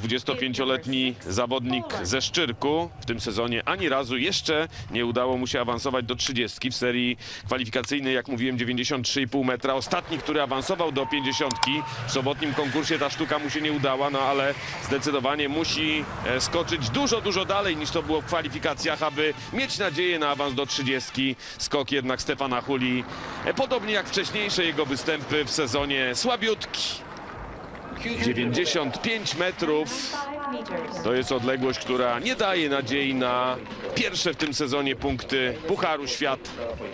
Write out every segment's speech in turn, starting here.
25-letni zawodnik ze Szczyrku. W tym sezonie ani razu jeszcze nie udało mu się awansować do 30 w serii kwalifikacyjnej, jak mówiłem, 93,5 metra. Ostatni, który awansował do 50 w sobotnim konkursie ta sztuka mu się nie udała, no ale zdecydowanie musi e, skoczyć dużo, dużo dalej niż to było w kwalifikacjach, aby mieć nadzieję na awans do 30. Skok jednak Stefana Huli, e, podobnie jak wcześniejsze jego występy w sezonie, słabiutki. 95 metrów to jest odległość, która nie daje nadziei na pierwsze w tym sezonie punkty Pucharu Świat.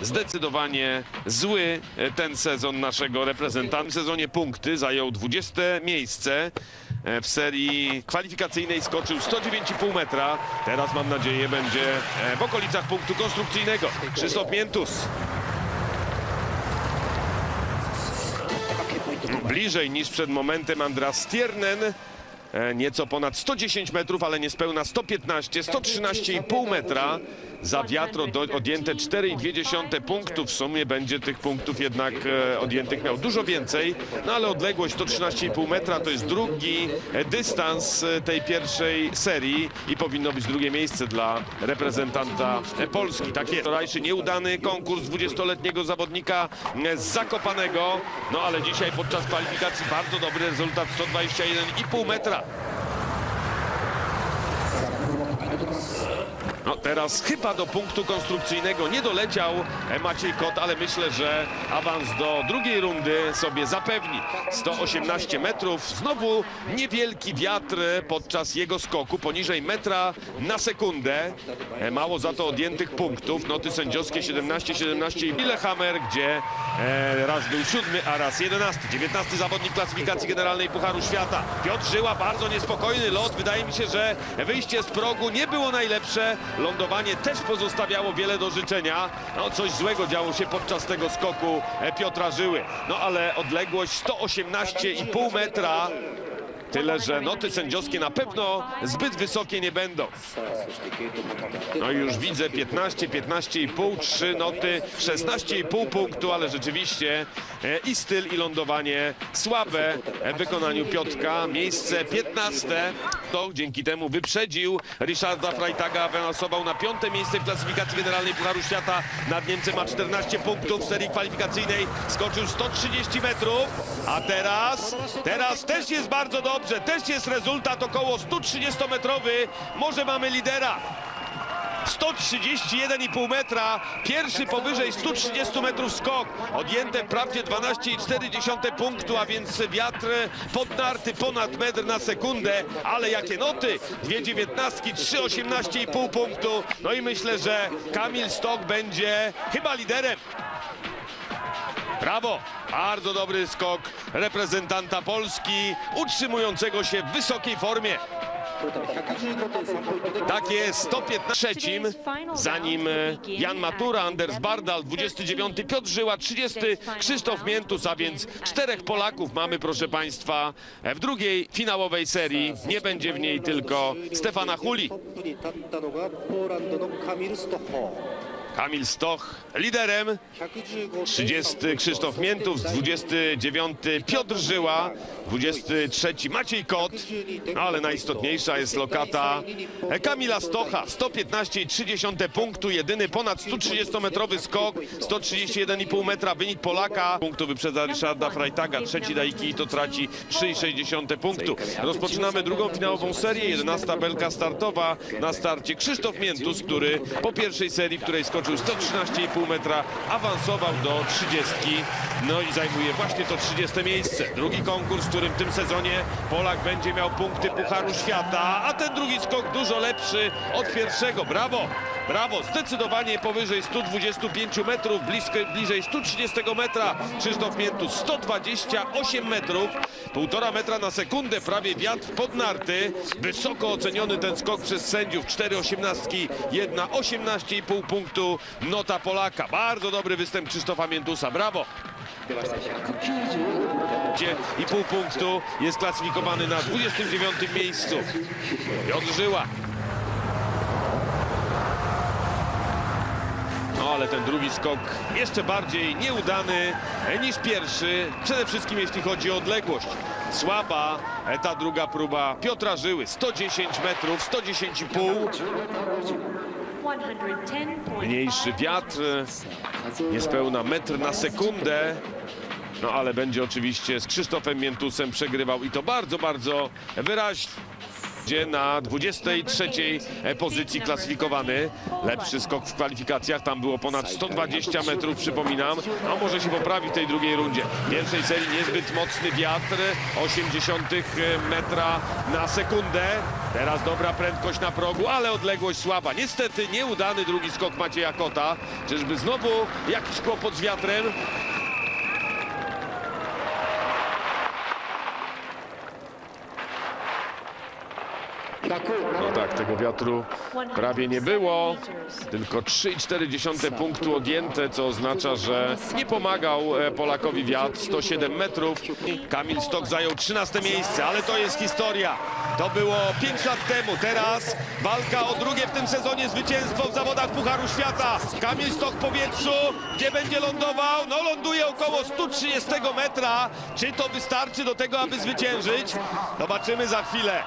Zdecydowanie zły e, ten sezon naszego reprezentanta. W sezonie punkty zajął 20 miejsce. E, W serii kwalifikacyjnej skoczył 109,5 metra. Teraz mam nadzieję będzie e, w okolicach punktu konstrukcyjnego. Krzysztof Miętus. Bliżej niż przed momentem Andras Stiernen. E, Nieco ponad 110 metrów, ale niespełna 115, 113,5 metra. Za wiatro do, odjęte 4,2 punktów. W sumie będzie tych punktów jednak e, odjętych miał dużo więcej. No ale odległość 113,5 metra to jest drugi e, dystans e, tej pierwszej serii i powinno być drugie miejsce dla reprezentanta e, Polski. Takie wczorajszy nieudany konkurs 20-letniego zawodnika z Zakopanego. No ale dzisiaj podczas kwalifikacji bardzo dobry rezultat 121,5 metra. No teraz chyba do punktu konstrukcyjnego nie doleciał Maciej Kot, ale myślę, że awans do drugiej rundy sobie zapewni. 118 metrów, znowu niewielki wiatr podczas jego skoku, poniżej metra na sekundę. E, Mało za to odjętych punktów, noty sędziowskie 17-17 i Lillehammer, gdzie e, raz był siódmy, a raz jedenasty. 19 zawodnik klasyfikacji generalnej Pucharu Świata. Piotr Żyła, bardzo niespokojny lot. Wydaje mi się, że wyjście z progu nie było najlepsze. Lądowanie też pozostawiało wiele do życzenia. No, coś złego działo się podczas tego skoku e, Piotra Żyły. No ale odległość 118,5 metra. Tyle, że noty sędziowskie na pewno zbyt wysokie nie będą. No i już widzę 15, 15,5, 3 noty, 16,5 punktu, ale rzeczywiście e, i styl, i lądowanie słabe w wykonaniu Piotka. Miejsce 15, to dzięki temu wyprzedził Ryszarda Freitaga, awansował na piąte miejsce w klasyfikacji generalnej Pucharu Świata. Nad Niemcem ma 14 punktów w serii kwalifikacyjnej, skoczył 130 metrów, a teraz, teraz też jest bardzo dobrze, też jest rezultat około 130-metrowy, może mamy lidera. 131,5 metra, pierwszy powyżej 130 metrów skok, odjęte wprawdzie 12,4 punktu, a więc wiatr podnarty ponad metr na sekundę, ale jakie noty, dwie dziewiętnastki, 3,18,5 punktu, no i myślę, że Kamil Stok będzie chyba liderem. Brawo! Bardzo dobry skok reprezentanta Polski, utrzymującego się w wysokiej formie. Tak jest, 115 zanim e, Jan Matura, Anders Bardal, 29 Piotr Żyła, 30 Krzysztof Miętus, a więc czterech Polaków mamy, proszę Państwa, e, w drugiej finałowej serii. Nie będzie w niej tylko Stefana Huli. Kamil Stoch liderem, 30 Krzysztof Miętów, 29 Piotr Żyła, 23 Maciej Kot, no ale najistotniejsza jest lokata Kamila Stocha, 115,3 punktu, jedyny ponad 130-metrowy skok, 131,5 metra wynik Polaka, punktu wyprzedza Ryszarda Freitaga, trzeci Dajki to traci 3,6 punktu. Rozpoczynamy drugą finałową serię, 11 belka startowa. Na starcie Krzysztof Miętus, który po pierwszej serii, w której skoczył 113,5 metra, awansował do 30, no i zajmuje właśnie to 30 miejsce. Drugi konkurs, w którym w tym sezonie Polak będzie miał punkty Pucharu Świata, a ten drugi skok dużo lepszy od pierwszego. Brawo! Brawo, zdecydowanie powyżej 125 metrów, blisko, bliżej 130 metra. Krzysztof Miętus 128 metrów, półtora metra na sekundę, prawie wiatr pod narty. Wysoko oceniony ten skok przez sędziów, 4 osiemnastki, jedna 18,5 punktu, nota Polaka. Bardzo dobry występ Krzysztofa Miętusa, brawo. I pół punktu jest klasyfikowany na 29 miejscu. Piotr Żyła. No ale ten drugi skok jeszcze bardziej nieudany e, niż pierwszy, przede wszystkim jeśli chodzi o odległość. słaba e, ta druga próba Piotra Żyły. 110 metrów, 110,5. 110.5 Mniejszy wiatr, niespełna metr na sekundę. No ale będzie oczywiście z Krzysztofem Miętusem przegrywał i to bardzo, bardzo wyraźnie. Będzie na 23 pozycji klasyfikowany. Lepszy skok w kwalifikacjach, tam było ponad 120 metrów, przypominam. A może się poprawi w tej drugiej rundzie. W pierwszej serii niezbyt mocny wiatr, 80 metra na sekundę. Teraz dobra prędkość na progu, ale odległość słaba. Niestety nieudany drugi skok Macieja Kota. Czyżby znowu jakiś kłopot z wiatrem? No tak, tego wiatru prawie nie było. Tylko 3,4 punktu odjęte, co oznacza, że nie pomagał e, Polakowi wiatr. 107 metrów. Kamil Stok zajął 13 miejsce, ale to jest historia. To było 5 lat temu. Teraz walka o drugie w tym sezonie zwycięstwo w zawodach Pucharu Świata. Kamil Stok w powietrzu. Gdzie będzie lądował? No ląduje około 130 metra. Czy to wystarczy do tego, aby zwyciężyć? Zobaczymy za chwilę.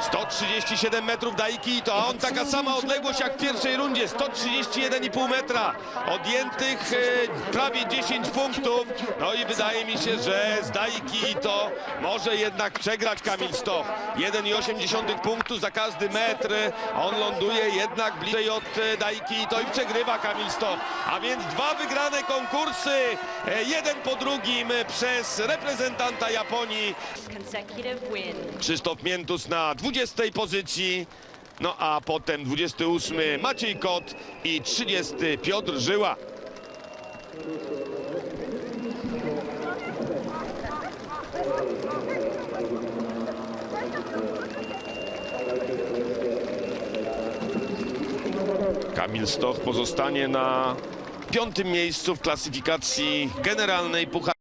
137 metrów Daiki, to on taka sama odległość jak w pierwszej rundzie, 131,5 metra. Odjętych e, prawie 10 punktów. No i wydaje mi się, że z Daiki to może jednak przegrać Kamil Stoch. 1,8 punktu za każdy metr. On ląduje jednak bliżej od e, Daiki to i przegrywa Kamil Stoch. A więc dwa wygrane konkursy, e, jeden po drugim przez reprezentanta Japonii. Krzysztof Miętus na 20 pozycji. No a potem 28 Maciej Kot i 30 Piotr Żyła. Kamil Stoch pozostanie na piątym miejscu w klasyfikacji generalnej Puchar.